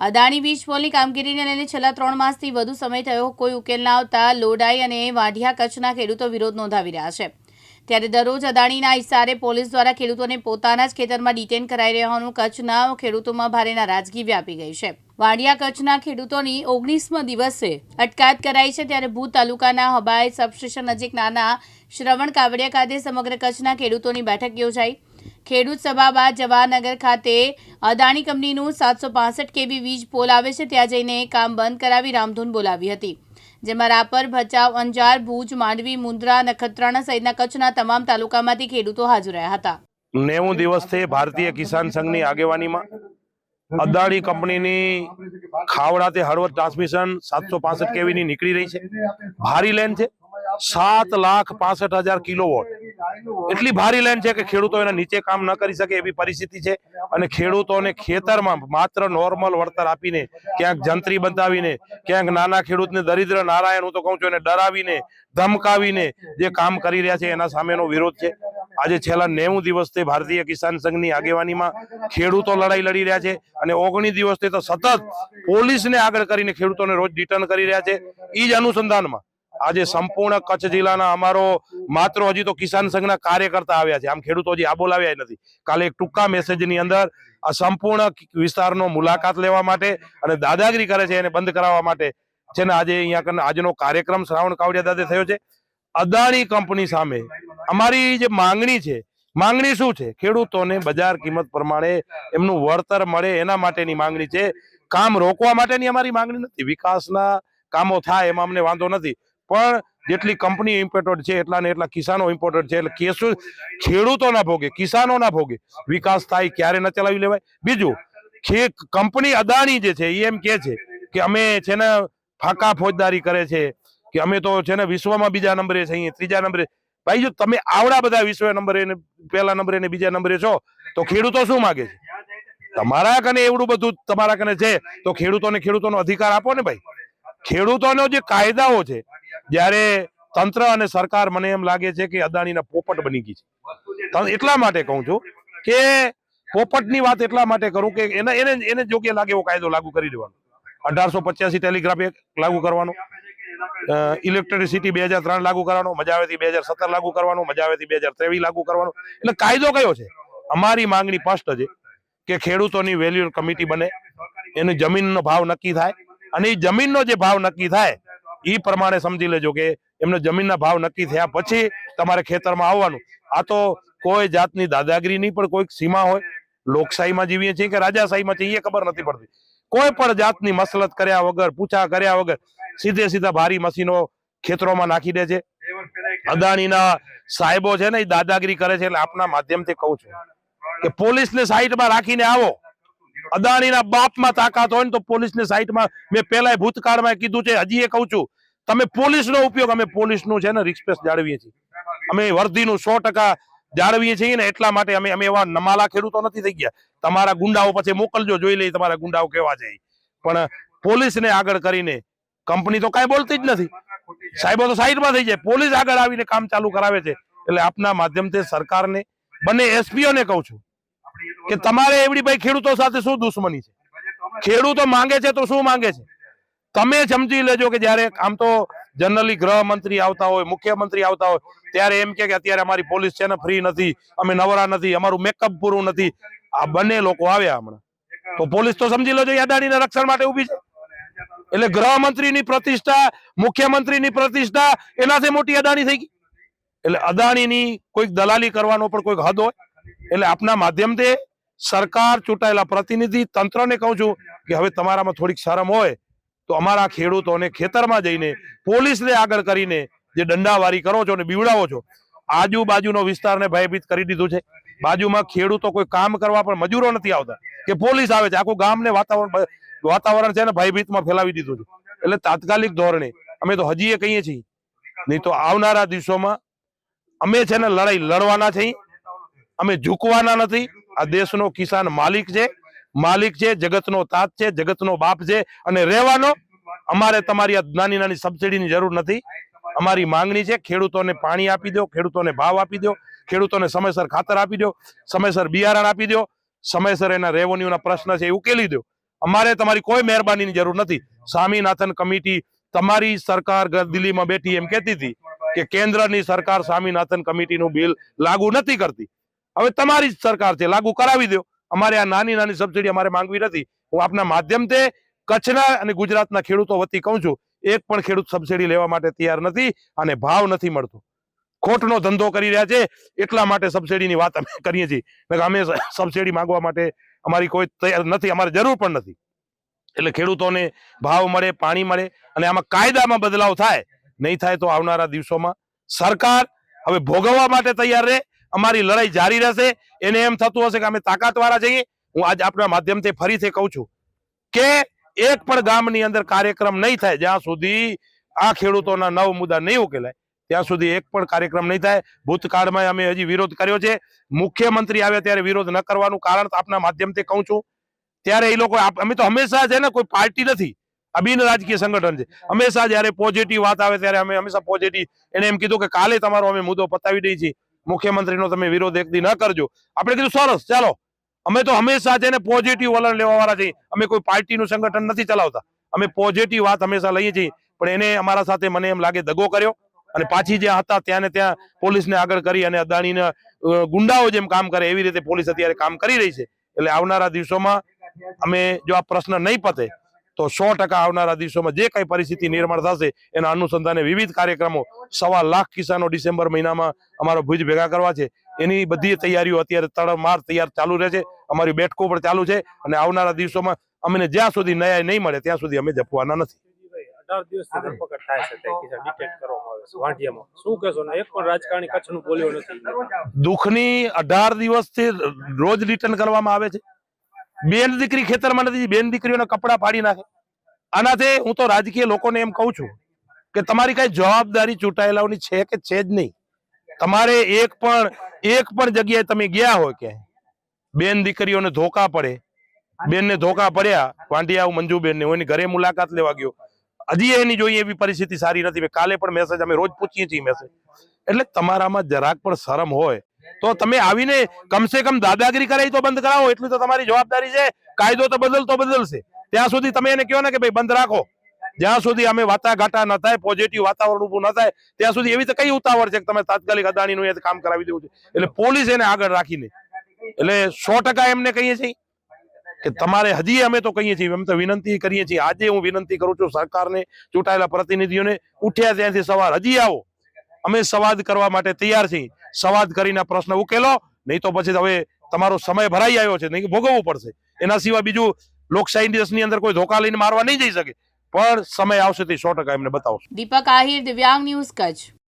અદાણી વીજ પોલની કામગીરીને લઈને છેલ્લા ત્રણ માસથી વધુ સમય થયો. કોઈ ઉકેલ ના આવતા લોડાઈ અને વાઢિયા કચ્છના ખેડૂતો વિરોધ નોંધાવી રહ્યા છે. ત્યારે દરરોજ અદાણીના ઇશારે પોલીસ દ્વારા ખેડૂતોને પોતાના જ ખેતરમાં ડિટેન કરાઈ રહ્યાનું કચ્છના ખેડૂતોમાં ભારે નારાજગી વ્યાપી ગઈ છે. વાડિયા કચ્છના ખેડૂતોની ઓગણીસમા દિવસે અટકાયત કરાઈ છે ત્યારે ભૂત તાલુકાના હબાય સબસ્ટેશન નજીક નાના શ્રવણ કાવડિયા ખાતે સમગ્ર કચ્છના ખેડૂતોની બેઠક યોજાઈ. ખેડૂત સભા બાદ જવાહરનગર ખાતે અદાણી કંપનીનું સાતસો પાસઠ કેવી વીજ પોલ આવે છે ત્યાં જઈને કામ બંધ કરાવી રામધૂન બોલાવી હતી. જેમાં રાપર, ભચાઉ, અંજાર, ભુજ, માંડવી, મુન્દ્રા, નખત્રાણા સહિતના કચ્છના તમામ તાલુકામાંથી ખેડૂતો હાજર રહ્યા હતા. નેવું દિવસથી ભારતીય કિસાન સંઘની આગેવાનીમાં અદાણી કંપનીની ખાવડાથી હળવદ ટ્રાન્સમિશન સાતસો પાસઠ કેવીની નીકળી રહી છે. ભારી લેન છે. સાત લાખ પાસઠ હજાર કિલોવોટ. એટલી ભારી લાઈન છે કે ખેડૂતો એના નીચે કામ ન કરી શકે એવી પરિસ્થિતિ છે. અને ખેડૂતોને ખેતરમાં માત્ર નોર્મલ વળતર આપીને, ક્યાંક જંત્રી બંધાવીને, ક્યાંક નાના ખેડૂતને દરિદ્ર નારાયણ હું તો કહું છું, એને ડરાવીને, ધમકાવીને જે કામ કરી રહ્યા છે એના સામેનો વિરોધ છે. આજે છેલ્લા નેવું દિવસથી ભારતીય કિસાન સંઘની આગેવાનીમાં ખેડૂતો લડાઈ લડી રહ્યા છે અને ઓગણીસ દિવસથી તો સતત પોલીસને આગળ કરીને ખેડૂતોને રોજ રિટર્ન કરી રહ્યા છે. એ જ અનુસંધાનમાં આજે સંપૂર્ણ કચ્છ જિલ્લાના અમારો માત્ર હજી તો કિસાન સંઘના કાર્યકર્તા આવ્યા છે. આમ ખેડૂતો હજી આ બોલાવ્યા નથી. કાલે એક ટૂંકા મેસેજની અંદર આ સંપૂર્ણ વિસ્તારનો મુલાકાત લેવા માટે અને દાદાગીરી કરે છે એને બંધ કરાવવા માટે છે ને આજે અહીંયા આજનો કાર્યક્રમ શ્રાવણ કાવડિયા દાદે થયો છે. અદાણી કંપની સામે અમારી જે માંગણી છે, માંગણી શું છે? ખેડૂતોને બજાર કિંમત પ્રમાણે એમનું વળતર મળે એના માટેની માંગણી છે. કામ રોકવા માટેની અમારી માંગણી નથી. વિકાસના કામો થાય એમાં અમને વાંધો નથી. પણ જેટલી કંપની ઇમ્પોર્ટેડ છે એટલા ને એટલા કિસાનો ઇમ્પોર્ટેડ છે, એટલે કેસો ખેડૂતોના ભોગે, કિસાનોના ભોગે. વિકાસ થાય ક્યારે ન ચલાવી લેવાય? બીજું કંપની અદાણી જે છે એ એમ કે છે કે અમે છે ને ફાકા ફોજદારી કરે છે, કે અમે તો છે ને વિશ્વમાં બીજા નંબરે છે, અહીંયા ત્રીજા નંબરે. ભાઈ જો તમે આવડા બધા વિશ્વ નંબરે પહેલા નંબરે ને બીજા નંબરે છો, તો ખેડૂતો શું માગે છે? તમારા કને એવડું બધું, તમારા કને છે, તો ખેડૂતોને ખેડૂતોનો અધિકાર આપો ને ભાઈ. ખેડૂતોનો જે કાયદાઓ છે જ્યારે તંત્ર અને સરકાર મને એમ લાગે છે કે અદાણીના પોપટ બની ગઈ છે. એટલા માટે કહું છું કે પોપટની વાત એટલા માટે કરું કે એને એને એને યોગ્ય લાગે એવો કાયદો લાગુ કરી દેવાનો. અઢારસો પચ્યાસી ટેલિગ્રાફ લાગુ કરવાનો. ઇલેક્ટ્રિસિટી બે હજાર ત્રણ લાગુ કરવાનો, મજા આવે બે હજાર સત્તર લાગુ કરવાનો, મજા આવે બે હજાર ત્રેવીસ લાગુ કરવાનો. એટલે કાયદો કયો છે? અમારી માંગણી સ્પષ્ટ છે કે ખેડૂતોની વેલ્યુ કમિટી બને, એની જમીનનો ભાવ નક્કી થાય અને એ જમીનનો જે ભાવ નક્કી થાય એ પ્રમાણે સમજી લેજો કે એમને જમીનના ભાવ નક્કી થયા પછી તમારે ખેતરમાં આવવાનું. આ તો કોઈ જાતની દાદાગીરી નહીં, પણ કોઈક સીમા હોય. લોકશાહીમાં જીવીએ છીએ કે રાજાશાહીમાં છીએ એ ખબર નથી પડતી. કોઈ પણ જાતની મસલત કર્યા વગર, પૂછા કર્યા વગર સીધે સીધા ભારી મશીનો ખેતરોમાં નાખી દે છે. અદાણીના સાહેબો છે ને એ દાદાગીરી કરે છે, એટલે આપના માધ્યમથી કહું છું કે પોલીસને સાઈડમાં રાખીને આવો. અદાણીના બાપમાં તાકાત હોય ને તો પોલીસને સાઈટમાં મેં પહેલા ભૂતકાળમાં કીધું છે, હજી એ કહું છું, તમે પોલીસનો ઉપયોગ, અમે પોલીસનું છે ને રિસ્પેક્ટ જાળવીએ છીએ. અમે વર્ધીનું સો ટકા જાળવીએ છીએ ને એટલા માટે અમે અમે એવા નમાલા ખેડૂતો નથી થઈ ગયા. તમારા ગુંડાઓ પછી મોકલજો, જોઈ લઈએ તમારા ગુંડાઓ કેવા છે. પણ પોલીસને આગળ કરીને, કંપની તો કાંઈ બોલતી જ નથી. સાહેબો તો સાઈડમાં થઈ જાય. પોલીસ આગળ આવીને કામ ચાલુ કરાવે છે. એટલે આપના માધ્યમથી સરકારને, બંને એસપીઓને કહું છું કે તમારે એવડી ભાઈ ખેડૂતો સાથે શું દુશ્મની છે? ખેડૂતો માંગે છે તો શું માંગે છે? તમે સમજી લેજો કે જયારે આમ તો જનરલી ગૃહમંત્રી આવતા હોય, મુખ્યમંત્રી આવતા હોય, ત્યારે એમ કે અત્યારે અમારી પોલીસ છે ને ફ્રી નથી, અમે નવરા નથી, અમારું મેકઅપ પૂરું નથી. આ બંને લોકો આવ્યા હમણાં. તો પોલીસ તો સમજી લેજો અદાણીના રક્ષણ માટે ઊભી છે. એટલે ગૃહમંત્રીની પ્રતિષ્ઠા, મુખ્યમંત્રીની પ્રતિષ્ઠા, એનાથી મોટી અદાણી થઈ ગઈ. એટલે અદાણીની કોઈક દલાલી કરવાનો પણ કોઈક હદ હોય. એટલે આપના માધ્યમથી સરકાર ચૂંટાયેલા પ્રતિનિધિ તંત્રને કહું છું કે હવે તમારામાં થોડીક શરમ હોય તો અમારા ખેડૂતોને ખેતરમાં જઈને પોલીસને આગળ કરીને જે દંડાવારી કરો છો અને બીવડાવો છો, આજુબાજુનો વિસ્તારને ભયભીત કરી દીધું છે. બાજુમાં ખેડૂતો કોઈ કામ કરવા પણ મજૂરો નથી આવતા, કે પોલીસ આવે છે. આખું ગામને વાતાવરણ વાતાવરણ છે ને ભયભીતમાં ફેલાવી દીધું છે. એટલે તાત્કાલિક ધોરણે અમે તો હજી એ કહીએ છીએ. નહીં તો આવનારા દિવસોમાં અમે છે ને લડાઈ લડવાના છીએ. અમે ઝૂકવાના નથી. આ દેશનો કિસાન માલિક છે. માલિક છે, જગતનો તાત છે, જગતનો બાપ છે અને રહેવાનો અમારે તમારી આ નાની નાની સબસિડીની જરૂર નથી. અમારી માંગણી છે, ખેડૂતોને પાણી આપી દો, ખેડૂતોને ભાવ આપી દો, ખેડૂતોને સમયસર ખાતર આપી દો, સમયસર બિયારણ આપી દો, સમયસર એના રેવન્યુના પ્રશ્ન છે એ ઉકેલી દો. અમારે તમારી કોઈ મહેરબાનીની જરૂર નથી. સ્વામીનાથન કમિટી તમારી સરકાર દિલ્હીમાં બેઠી એમ કહેતી હતી કે કેન્દ્રની સરકાર સ્વામીનાથન કમિટીનું બિલ લાગુ નથી કરતી. હવે તમારી જ સરકાર છે. લાગુ કરાવી દો. અમારે આ નાની નાની સબસિડી અમારે માંગવી નથી. હું આપના માધ્યમથી કચ્છના અને ગુજરાતના ખેડૂતો વતી કહું છું, એક પણ ખેડૂત સબસિડી લેવા માટે તૈયાર નથી અને ભાવ નથી મળતો. ખોટનો ધંધો કરી રહ્યા છે. એટલા માટે સબસિડીની વાત અમે કરીએ છીએ. અમે સબસિડી માંગવા માટે અમારી કોઈ તૈયાર નથી. અમારે જરૂર પણ નથી. એટલે ખેડૂતોને ભાવ મળે, પાણી મળે અને આમાં કાયદામાં બદલાવ થાય. નહીં થાય તો આવનારા દિવસોમાં સરકાર હવે ભોગવવા માટે તૈયાર રહે. અમારી લડાઈ જારી રહેશે. એને એમ થતું હશે કે અમે તાકાતવાળા જઈએ હું આજ આપણા માધ્યમથી ફરીથી કહું છું કે એક પણ ગામની અંદર કાર્યક્રમ નહીં થાય જ્યાં સુધી આ ખેડૂતોના નવ મુદ્દા નહીં ઉકેલાય, ત્યાં સુધી એક પણ કાર્યક્રમ નહીં થાય. ભૂતકાળમાં અમે હજી વિરોધ કર્યો છે. મુખ્યમંત્રી આવે ત્યારે વિરોધ ન કરવાનું કારણ આપના માધ્યમથી કહું છું. ત્યારે એ લોકો અમે તો હંમેશા છે ને, કોઈ પાર્ટી નથી. આ બિન રાજકીય સંગઠન છે. હંમેશા જયારે પોઝિટિવ વાત આવે ત્યારે અમે હંમેશા પોઝિટિવ એને એમ કીધું કે કાલે તમારો અમે મુદ્દો પતાવી દઈએ છીએ. મુખ્યમંત્રીનો તમે વિરોધ એક દી ન કરજો. આપણે કીધું સરસ, ચાલો. અમે તો હંમેશા છે ને પોઝિટિવ વલણ લેવા વાળા છીએ. અમે કોઈ પાર્ટીનું સંગઠન નથી ચલાવતા. અમે પોઝિટિવ વાત હંમેશા લઈએ છીએ. પણ એને અમારા સાથે મને એમ લાગે દગો કર્યો. અને પાછી જ્યાં હતા ત્યાં ને ત્યાં પોલીસને આગળ કરી અને અદાણીના ગુંડાઓ જેમ કામ કરે એવી રીતે પોલીસ અત્યારે કામ કરી રહી છે. એટલે આવનારા દિવસોમાં અમે જો આ પ્રશ્ન નહીં પતે તો સો ટકા આવનારા દિવસોમાં જે કઈ પરિસ્થિતિ નિર્માણ થશે એના અનુસંધાને વિવિધ કાર્યક્રમો સવા લાખ કિસાનો ડિસેમ્બર મહિનામાં અમારો ભુજ ભેગા કરવા છે. એની બધી તૈયારીઓ અત્યારે તડમાર તૈયાર ચાલુ રહે છે. અમારી બેઠકો પણ ચાલુ છે અને આવનારા દિવસોમાં અમને જ્યાં સુધી ન્યાય નહીં મળે ત્યાં સુધી અમે જપવાના નથી. અઢાર દિવસથી ધરપકડ થાય છે ડિટેક્ટ કરવામાં આવે છે વાંઢિયામાં. શું કહેશો ને એક પણ રાજકારણી કચ્છનું બોલ્યો નથી. દુઃખની અઢાર દિવસથી રોજ રિટર્ન કરવામાં આવે છે. બેન દીકરી ખેતરમાં નથી, બેન દીકરીઓના કપડા પાડી નાખે. આનાથી હું તો રાજકીય લોકોને એમ કહું છું કે તમારી કઈ જવાબદારી ચૂંટાયેલાઓની છે કે છે જ નહીં. તમારે એક પણ એક પણ જગ્યાએ તમે ગયા હોય ક્યાંય, બેન દીકરીઓને ધોકા પડે. બેનને ધોકા પડ્યા વાંઢિયા મંજુબેન ને હું એની ઘરે મુલાકાત લેવા ગયો. હજી એની જોઈએ એવી પરિસ્થિતિ સારી નથી. કાલે પણ મેસેજ અમે રોજ પૂછીએ છીએ મેસેજ એટલે તમારામાં જરાક પણ શરમ હોય તો તમે આવીને કમસે કમ દાદાગીરી કરાવી તો બંધ કરાવો, એટલી તો તમારી જવાબદારી છે. કાયદો તો બદલતો બદલશે. ત્યાં સુધી તમે એને કહો ને કે ભાઈ બંધ રાખો. જ્યાં સુધી અમે વાટાઘાટા ન થાય પોઝિટિવ વાતાવરણ ઉભું ન થાય, ત્યાં સુધી એવી તો કઈ ઉતાવળ છે કે તમે તાત્કાલિક અદાણીનું એ કામ કરાવી દેવું છે? એટલે પોલીસ એને આગળ રાખીને. એટલે સો એમને કહીએ છીએ કે તમારે હજી અમે તો કહીએ છીએ એમ તો વિનંતી કરીએ છીએ. આજે હું વિનંતી કરું છું સરકારને, ચૂંટાયેલા પ્રતિનિધિઓને, ઉઠ્યા ત્યાંથી સવાર, હજી આવો. અમે સંવાદ કરવા માટે તૈયાર છીએ. સંવાદ કરીને પ્રશ્ન ઉકેલો. નહીં તો પછી હવે તમારો સમય ભરાઈ આવ્યો છે. નહીં, ભોગવવું પડશે. એના સિવાય બીજું લોકશાહી દેશની અંદર કોઈ ધોકા લઈને મારવા નહીં જઈ શકે. પણ સમય આવશે તે સો ટકા એમને બતાવશે. દીપક આહિર, દિવ્યાંગ ન્યૂઝ કચ્છ.